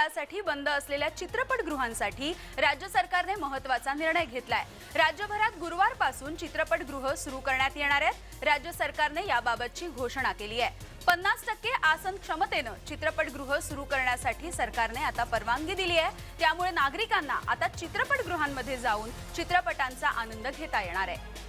काळासाठी बंद असलेल्या चित्रपटगृहांसाठी राज्य सरकारने महत्त्वाचा निर्णय घेतलाय. राज्यभरात गुरुवारपासून चित्रपटगृह सुरू करण्यात येणार आहेत. राज्य सरकारने याबाबतची घोषणा केली आहे. पन्नास टक्के आसन क्षमतेनं चित्रपटगृह सुरू करण्यासाठी सरकारने आता परवानगी दिली आहे. त्यामुळे नागरिकांना आता चित्रपटगृहांमध्ये जाऊन चित्रपटांचा आनंद घेता येणार आहे.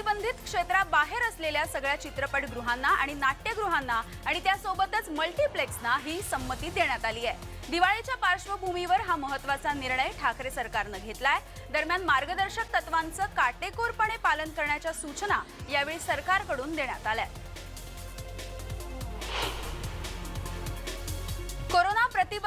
प्रतिबंधित क्षेत्राबाहेर असलेल्या सगळ्या चित्रपटगृहांना आणि नाट्यगृहांना आणि त्यासोबतच मल्टिप्लेक्सना ही संमती देण्यात आली आहे. दिवाळीच्या पार्श्वभूमीवर हा महत्त्वाचा निर्णय ठाकरे सरकारनं घेतलाय. दरम्यान मार्गदर्शक तत्वांचं काटेकोरपणे पालन करण्याच्या सूचना यावेळी सरकारकडून देण्यात आल्या.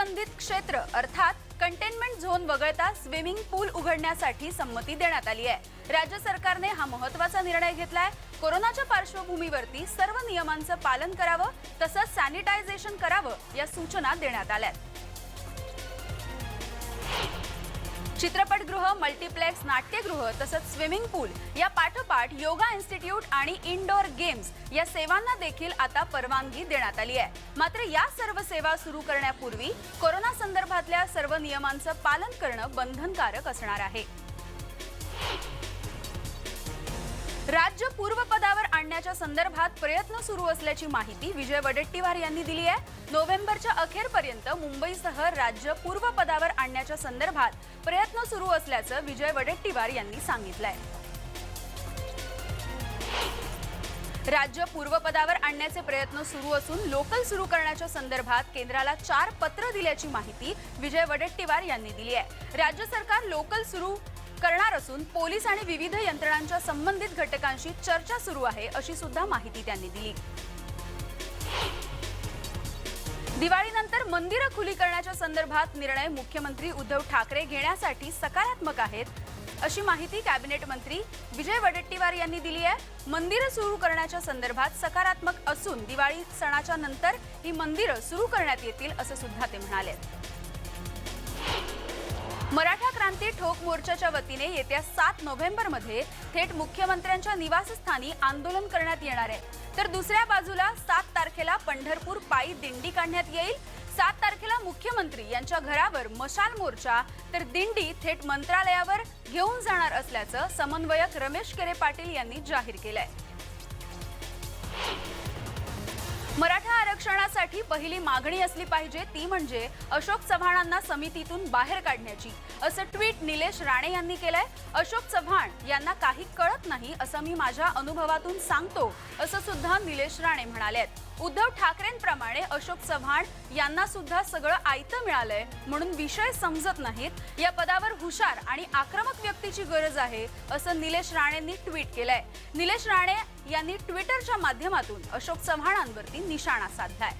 प्रतिबंधित क्षेत्र अर्थात कंटेनमेंट झोन वगळता स्विमिंग पूल उघडण्यासाठी संमती देण्यात आली आहे. राज्य सरकारने हा महत्त्वाचा निर्णय घेतलाय. कोरोनाच्या पार्श्वभूमीवरती सर्व नियमांचं पालन करावं तसंच सॅनिटायझेशन करावं या सूचना देण्यात आल्या चित्रपटगृह मल्टिप्लेक्स नाट्यगृह तसंच स्विमिंग पूल या पाठोपाठ योगा इन्स्टिट्यूट आणि इनडोअर गेम्स या सेवांना देखील आता परवानगी देण्यात आली आहे. मात्र या सर्व सेवा सुरू करण्यापूर्वी कोरोना संदर्भातल्या सर्व नियमांचं पालन करणं बंधनकारक असणार आहे. राज्य पूर्वपदावर आणण्याच्या संदर्भात प्रयत्न सुरू असल्याची माहिती विजय वडेट्टीवार यांनी दिली आहे. नोव्हेंबरच्या अखेरपर्यंत मुंबईसह राज्य पूर्वपदावर आणण्याच्या संदर्भात प्रयत्न सुरू असल्याचं विजय वडेट्टीवार यांनी सांगितलंय. राज्य पूर्वपदावर आणण्याचे प्रयत्न सुरू असून लोकल सुरू करण्याच्या संदर्भात केंद्राला चार पत्र दिल्याची माहिती विजय वडेट्टीवार यांनी दिली आहे. राज्य सरकार लोकल सुरू करणार असून पोलीस आणि विविध यंत्रणांच्या संबंधित घटकांशी चर्चा सुरू आहे अशी सुद्धा माहिती त्यांनी दिली. दिवाळीनंतर मंदिरं खुली करण्याच्या संदर्भात निर्णय मुख्यमंत्री उद्धव ठाकरे घेण्यासाठी सकारात्मक आहेत अशी माहिती कॅबिनेट मंत्री विजय वडेट्टीवार यांनी दिली आहे. मंदिरं सुरू करण्याच्या संदर्भात सकारात्मक असून दिवाळी सणाच्या नंतर ही मंदिरं सुरू करण्यात येतील असं सुद्धा ते म्हणाले. मराठा क्रांती ठोक मोर्चाच्या वतीने येत्या सात नोव्हेंबरमध्ये थेट मुख्यमंत्र्यांच्या निवासस्थानी आंदोलन करण्यात येणार आहे. तर दुसऱ्या बाजूला सात तारखेला पंढरपूर पायी दिंडी काढण्यात येईल. सात तारखेला मुख्यमंत्री यांच्या घरावर मशाल मोर्चा तर दिंडी थेट मंत्रालयावर घेऊन जाणार असल्याचं समन्वयक रमेश केरे पाटील यांनी जाहीर केलंय. मराठा आरक्षणासाठी पहिली मागणी असली पाहिजे ती म्हणजे अशोक चव्हाणांना समितीतून बाहेर काढण्याची. असं ट्विट निलेश राणे यांनी केलंय. अशोक चव्हाण यांना काही कळत नाही असं मी माझ्या अनुभवातून सांगतो असं सुद्धा निलेश राणे म्हणाले उद्धव ठाकरेंप्रमाणे अशोक चव्हाण यांना सुद्धा सगळं आयतं मिळालंय म्हणून विषय समजत नाहीत. या पदावर हुशार आणि आक्रमक व्यक्तीची गरज आहे असं निलेश राणेंनी ट्विट केलंय. निलेश राणे यांनी ट्विटरच्या माध्यमातून अशोक चव्हाणांवरती निशाणा साधलाय.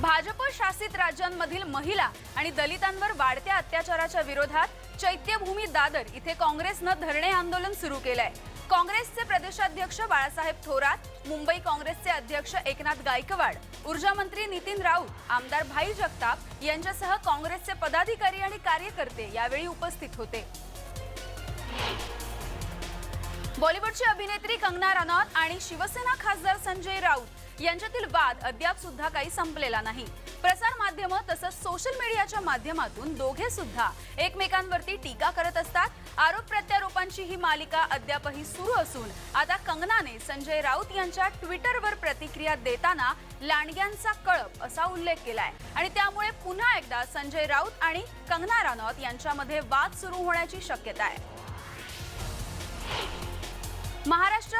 भाजप शासित राज्यांमधील महिला आणि दलितांवर वाढत्या अत्याचाराच्या विरोधात चैत्यभूमी दादर इथे काँग्रेसनं धरणे आंदोलन सुरू केलंय. काँग्रेसचे प्रदेशाध्यक्ष बाळासाहेब थोरात मुंबई काँग्रेसचे अध्यक्ष एकनाथ गायकवाड ऊर्जामंत्री नितीन राऊत आमदार भाई जगताप यांच्यासह काँग्रेसचे पदाधिकारी आणि कार्यकर्ते यावेळी उपस्थित होते. बॉलिवूडची अभिनेत्री कंगना रनौत आणि शिवसेना खासदार संजय राऊत यांच्यातील वाद अद्याप सुद्धा काही संपलेला नाही. प्रसार माध्यम तसंच सोशल मीडियाच्या माध्यमातून दोघे सुद्धा एकमेकांवरती टीका करत असतात. आरोप प्रत्यारोपांची ही मालिका अद्यापही सुरू असून आता कंगनाने संजय राऊत यांच्या ट्विटरवर प्रतिक्रिया देताना लांडग्यांचा कळप असा उल्लेख केलाय. आणि त्यामुळे पुन्हा एकदा संजय राऊत आणि कंगना रानौत यांच्यामध्ये वाद सुरू होण्याची शक्यता आहे. महाराष्ट्र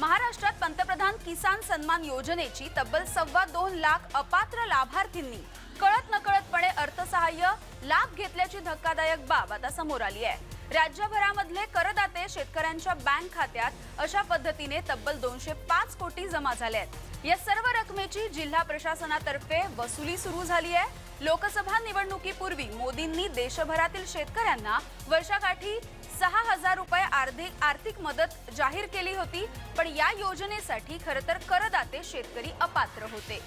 महाराष्ट्रात पंतप्रधान किसान सन्मान योजनेची तब्बल सव्वा दोन लाख अपात्र लाभार्थींनी कळत नकळतपणे अर्थसहाय्य लाभ घेतल्याची धक्कादायक बाब आता समोर आली आहे. राज्यभरामधले करदाते शेतकऱ्यांच्या बँक खात्यात अशा पद्धतीने तब्बल दोनशे पाच कोटी जमा झाले आहेत. या सर्व रकमेची जिल्हा प्रशासनातर्फे वसुली सुरू झाली आहे. लोकसभा निवडणुकीपूर्वी मोदींनी देशभरातील शेतकऱ्यांना वर्षाकाठी सहा हजार रुपये आर्थिक आर्थिक मदत जाहीर केली होती पण या योजनेसाठी खरं तर करदाते शेतकरी अपात्र होते.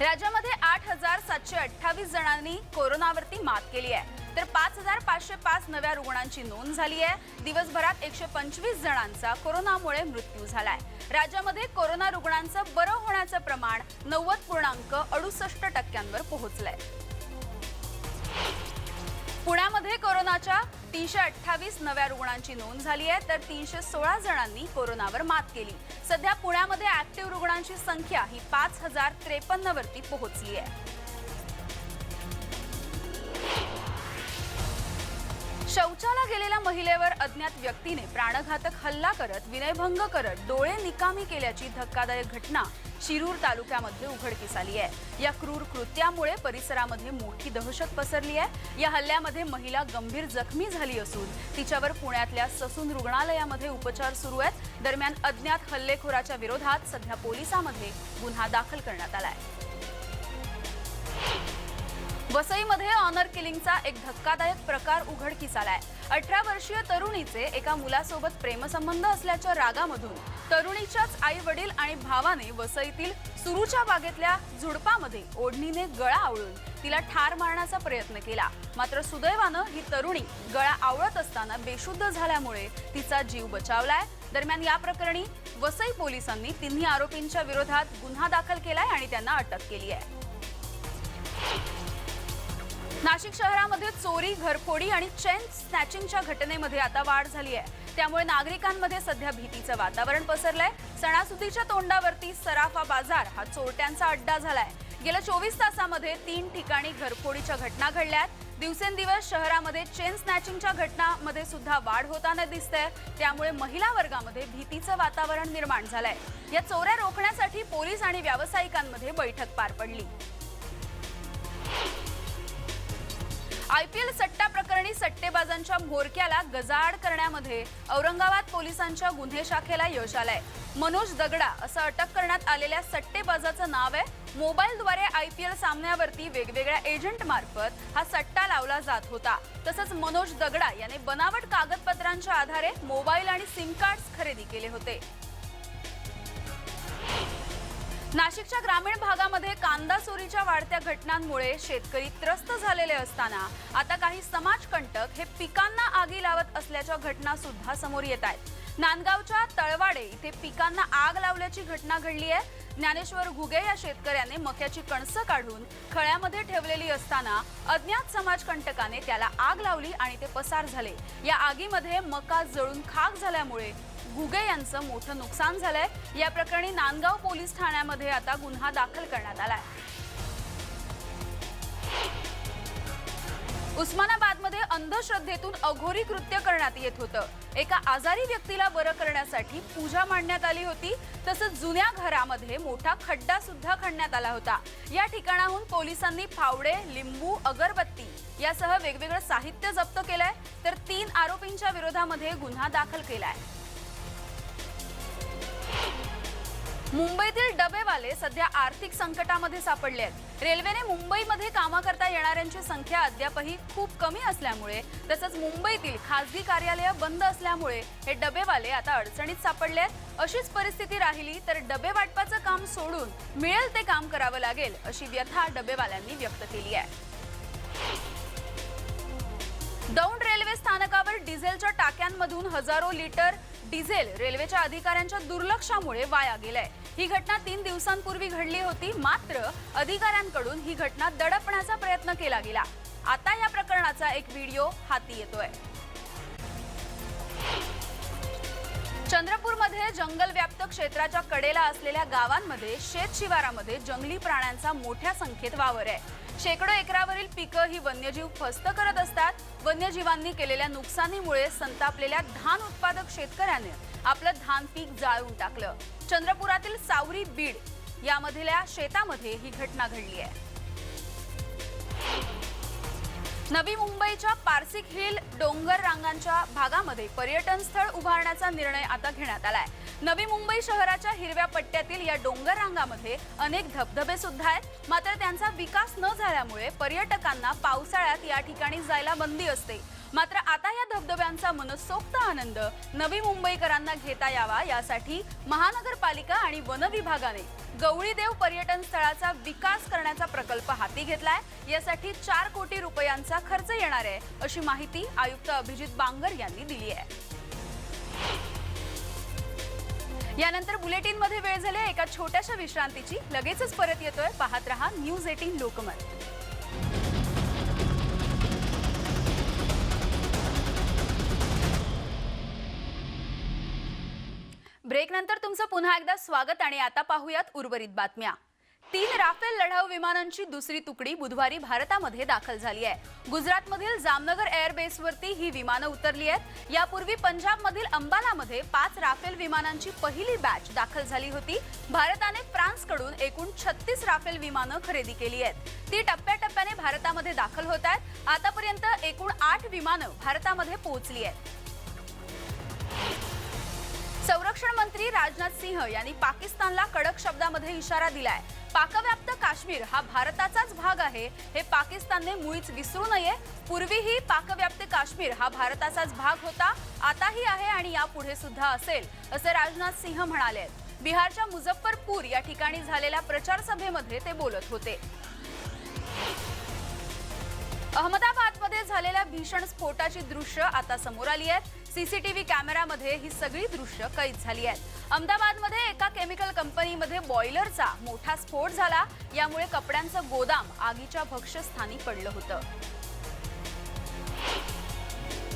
राज्यामध्ये आठ हजार सातशे अठ्ठावीस जणांनी कोरोनावरती मात केली आहे. तर पाच हजार पाचशे पाच नव्या रुग्णांची नोंद झाली आहे. दिवसभरात एकशे पंचवीस जणांचा कोरोनामुळे मृत्यू झालाय. राज्यामध्ये कोरोना रुग्णांचं बरं होण्याचं प्रमाण नव्वद पूर्णांक अडुसष्ट टक्क्यांवर पोहोचलंय. पुण्यामध्ये कोरोनाच्या तीनशे अठ्ठावीस नव्या रुग्णांची नोंद झाली आहे तर तीनशे सोळा जणांनी कोरोनावर मात केली. सध्या पुण्यामध्ये ऍक्टिव्ह रुग्णांची संख्या ही पाच हजार त्रेपन्न वरती पोहोचली आहे. शौचाला गेलेल्या महिलेवर अज्ञात व्यक्तीने प्राणघातक हल्ला करत विनयभंग करत डोळे निकामी केल्याची धक्कादायक घटना शिरूर तालुक्यामध्ये उघडकीस आली आहे. या क्रूर कृत्यामुळे परिसरामध्ये मोठी दहशत पसरली आहे. या हल्ल्यामध्ये महिला गंभीर जखमी झाली असून तिच्यावर पुण्यातल्या ससून रुग्णालयामध्ये उपचार सुरू आहेत. दरम्यान अज्ञात हल्लेखोराच्या विरोधात सध्या पोलिसांमध्ये गुन्हा दाखल करण्यात आला आहे. वसईमध्ये ऑनर किलिंगचा एक धक्कादायक प्रकार उघडकीस आलाय. अठरा वर्षीय तरुणीचे एका मुलासोबत प्रेमसंबंध असल्याच्या रागामधून तरुणीच्याच आई वडील आणि भावाने वसईतील सुरूच्या बागेतल्या झुडपामध्ये ओढणीने गळा आवळून तिला ठार मारण्याचा प्रयत्न केला. मात्र सुदैवानं ही तरुणी गळा आवळत असताना बेशुद्ध झाल्यामुळे तिचा जीव बचावलाय. दरम्यान या प्रकरणी वसई पोलिसांनी तिन्ही आरोपींच्या विरोधात गुन्हा दाखल केलाय आणि त्यांना अटक केली आहे नाशिक शहरामध्ये चोरी घरफोडी आणि चेन स्नॅचिंगच्या घटनेमध्ये आता वाढ झाली आहे. त्यामुळे नागरिकांमध्ये सध्या भीतीचं वातावरण पसरलंय. सणासुदीच्या तोंडावरती सराफा बाजार हा चोरट्यांचा अड्डा झालाय. गेल्या चोवीस तासामध्ये तीन ठिकाणी घरफोडीच्या घटना घडल्यात दिवसेंदिवस शहरामध्ये चेन स्नॅचिंगच्या घटनामध्ये सुद्धा वाढ होताना दिसते त्यामुळे महिला वर्गामध्ये भीतीचं वातावरण निर्माण झालंय. या चोऱ्या रोखण्यासाठी पोलीस आणि व्यावसायिकांमध्ये बैठक पार पडली. आयपीएल सट्टा प्रकरणी सट्टेबाजांच्या म्होरक्याला गजाआड करण्यामध्ये औरंगाबाद पोलिसांच्या गुन्हे शाखेला यश आलंय. मनोज दगडा असं अटक करण्यात आलेल्या सट्टेबाजाचं नाव आहे. मोबाईलद्वारे आय पी एल सामन्यावरती वेगवेगळ्या एजंट मार्फत हा सट्टा लावला जात होता. तसंच मनोज दगडा याने बनावट कागदपत्रांच्या आधारे मोबाईल आणि सिम कार्ड खरेदी केले होते. नाशिकच्या ग्रामीण भागामध्ये कांदा चोरीच्या वाढत्या घटनांमुळे शेतकरी त्रस्त झालेले असताना आता काही समाजकंटक हे पिकांना आगी लावत असल्याच्या घटना सुद्धा समोर येत आहेत. नांदगावच्या तळवाडे इथे पिकांना आग लावल्याची घटना घडली आहे. ज्ञानेश्वर घुगे या शेतकऱ्याने मक्याची कणसं काढून खळ्यामध्ये ठेवलेली असताना अज्ञात समाजकंटकाने त्याला आग लावली आणि ते पसार झाले. या आगीमध्ये मका जळून खाक झाल्यामुळे घुगे यांचं मोठं नुकसान झालंय. या प्रकरणी नांदगाव पोलीस ठाण्यामध्ये आता गुन्हा दाखल करण्यात आलाय. उस्मानाबादमध्ये अंधश्रद्धेतून अघोरी कृत्य करण्यात येत होतं. एका आजारी व्यक्तीला बरं करण्यासाठी पूजा मांडण्यात आली होती. तसंच जुन्या घरामध्ये मोठा खड्डा सुद्धा खणण्यात आला होता. या ठिकाणाहून पोलिसांनी फावडे लिंबू अगरबत्ती यासह वेगवेगळं साहित्य जप्त केलंय. तर तीन आरोपींच्या विरोधामध्ये गुन्हा दाखल केलाय. मुंबईतील डबेवाले सध्या आर्थिक संकटामध्ये सापडले आहेत. रेल्वेने मुंबईमध्ये कामाकरता येणाऱ्यांची संख्या अद्यापही खूप कमी असल्यामुळे तसंच मुंबईतील खासगी कार्यालय बंद असल्यामुळे हे डबेवाले आता अडचणीत सापडले आहेत. अशीच परिस्थिती राहिली तर डबे वाटपाचं काम सोडून मिळेल ते काम करावं लागेल अशी व्यथा डबेवाल्यांनी व्यक्त केली आहे. दौंड रेल्वे स्थानकावर डिझेलच्या टाक्यांमधून हजारो लिटर डिझेल रेल्वेच्या अधिकाऱ्यांच्या दुर्लक्षामुळे वाया गेलाय. ही घटना तीन दिवसांपूर्वी घडली होती. मात्र अधिकाऱ्यांकडून ही घटना दडपण्याचा प्रयत्न केला गेला. आता या प्रकरणाचा एक व्हिडिओ हाती येतोय. चंद्रपूरमध्ये जंगल व्याप्त क्षेत्राच्या कडेला असलेल्या गावांमध्ये शेत शिवारामध्ये जंगली प्राण्यांचा मोठ्या संख्येत वावर आहे. शेकडो एकरावरील पिकं ही वन्यजीव फस्त करत असतात. वन्यजीवांनी केलेल्या नुकसानीमुळे संतापलेल्या धान उत्पादक शेतकऱ्याने आपलं धान पीक जाळून टाकलं. चंद्रपुरातील सावरी बीड यामधल्या शेतामध्ये ही घटना घडली आहे. नवी मुंबईच्या पार्सिक हिल डोंगर रांगांच्या भागामध्ये पर्यटन स्थळ उभारण्याचा निर्णय आता घेण्यात आलाय. नवी मुंबई शहराच्या हिरव्या पट्ट्यातील या डोंगर रांगामध्ये अनेक धबधबे सुद्धा आहेत. मात्र त्यांचा विकास न झाल्यामुळे पर्यटकांना पावसाळ्यात या ठिकाणी जायला बंदी असते. मात्र आता या धबधब्यांचा मनसोक्त आनंद नवी मुंबईकरांना घेता यावा यासाठी महानगरपालिका आणि वन विभागाने गवळीदेव पर्यटन स्थळाचा विकास करण्याचा प्रकल्प हाती घेतलाय. यासाठी चार कोटी रुपयांचा खर्च येणार आहे अशी माहिती आयुक्त अभिजित बांगर यांनी दिली आहे. यानंतर बुलेटिनमध्ये वेळ झाली एका छोट्याशा विश्रांतीची. लगेचच परत येतोय. पाहत रहा न्यूज एटीन लोकमत. ब्रेक नंतर तुमचं पुन्हा एकदा स्वागत आणि आता पाहूयात उर्वरित बातम्या. तीन राफेल लढाऊ विमानांची दुसरी तुकडी बुधवारी भारतामध्ये दाखल झाली आहे. गुजरातमधील जामनगर एअरबेसवरती ही विमानं उतरली आहेत. यापूर्वी पंजाबमधील अंबालामध्ये पाच राफेल विमानांची पहिली बॅच दाखल झाली होती. भारताने फ्रान्सकडून एकूण छत्तीस राफेल विमानं खरेदी केली आहेत. ती टप्प्याटप्प्याने भारतामध्ये दाखल होत आहेत. आतापर्यंत एकूण आठ विमानं भारतामध्ये पोहोचली आहेत. संरक्षण मंत्री राजनाथ सिंह यांनी पाकिस्तानला कडक शब्दामध्ये इशारा दिलाय. पाकव्याप्त काश्मीर हा भारताचाच भाग आहे. हे पाकिस्तानने मुळीच विसरू नये. पूर्वीही पाकव्याप्त काश्मीर हा भारताचाच भाग होता. आताही आहे आणि यापुढे सुद्धा असेल असे राजनाथ सिंह म्हणाले. बिहारच्या मुझफ्फरपूर या ठिकाणी झालेल्या प्रचारसभेमध्ये ते बोलत होते. अहमदाबादमध्ये झालेल्या भीषण स्फोटाची दृश्य आता समोर आली आहेत. सीसीटीव्ही कॅमेरामध्ये ही सगळी दृश्य कैद झाली आहेत. अहमदाबादमध्ये एका केमिकल कंपनीमध्ये बॉयलरचा मोठा स्फोट झाला. यामुळे कपड्यांचं गोदाम आगीच्या भक्ष्यस्थानी पडलं होतं.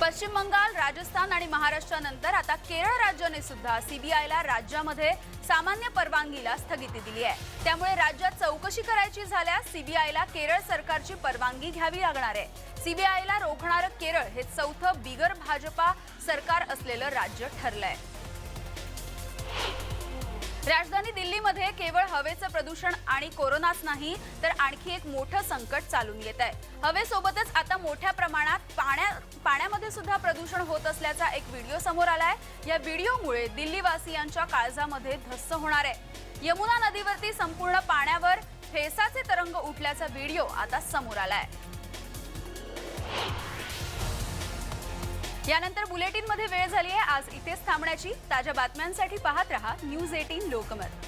पश्चिम बंगाल राजस्थान आणि महाराष्ट्रानंतर आता केरळ राज्याने सुद्धा सीबीआयला राज्यामध्ये सामान्य परवानगीला स्थगिती दिली आहे. त्यामुळे राज्यात चौकशी करायची झाल्यास सीबीआयला केरळ सरकारची परवानगी घ्यावी लागणार आहे. सीबीआयला रोखणारं केरळ हे चौथं बिगर भाजपा सरकार असलेलं राज्य ठरलंय. राजधानी दिल्लीमध्ये केवळ हवेचं प्रदूषण आणि कोरोनाच नाही तर आणखी एक मोठं संकट चालून येत आहे. हवेसोबतच आता मोठ्या प्रमाणात पाण्या पाण्यामध्ये सुद्धा प्रदूषण होत असल्याचा एक व्हिडिओ समोर आला आहे या व्हिडिओमुळे दिल्लीवासियांच्या काळजामध्ये धस्स होणार आहे. यमुना नदीवरती संपूर्ण पाण्यावर फेसाचे तरंग उठल्याचा व्हिडिओ आता समोर आला आहे यानंतर बुलेटिनमध्ये वेळ झाली आहे आज इथेच थांबण्याची ताज्या बातम्यांसाठी पाहत रहा न्यूज एटीन लोकमत.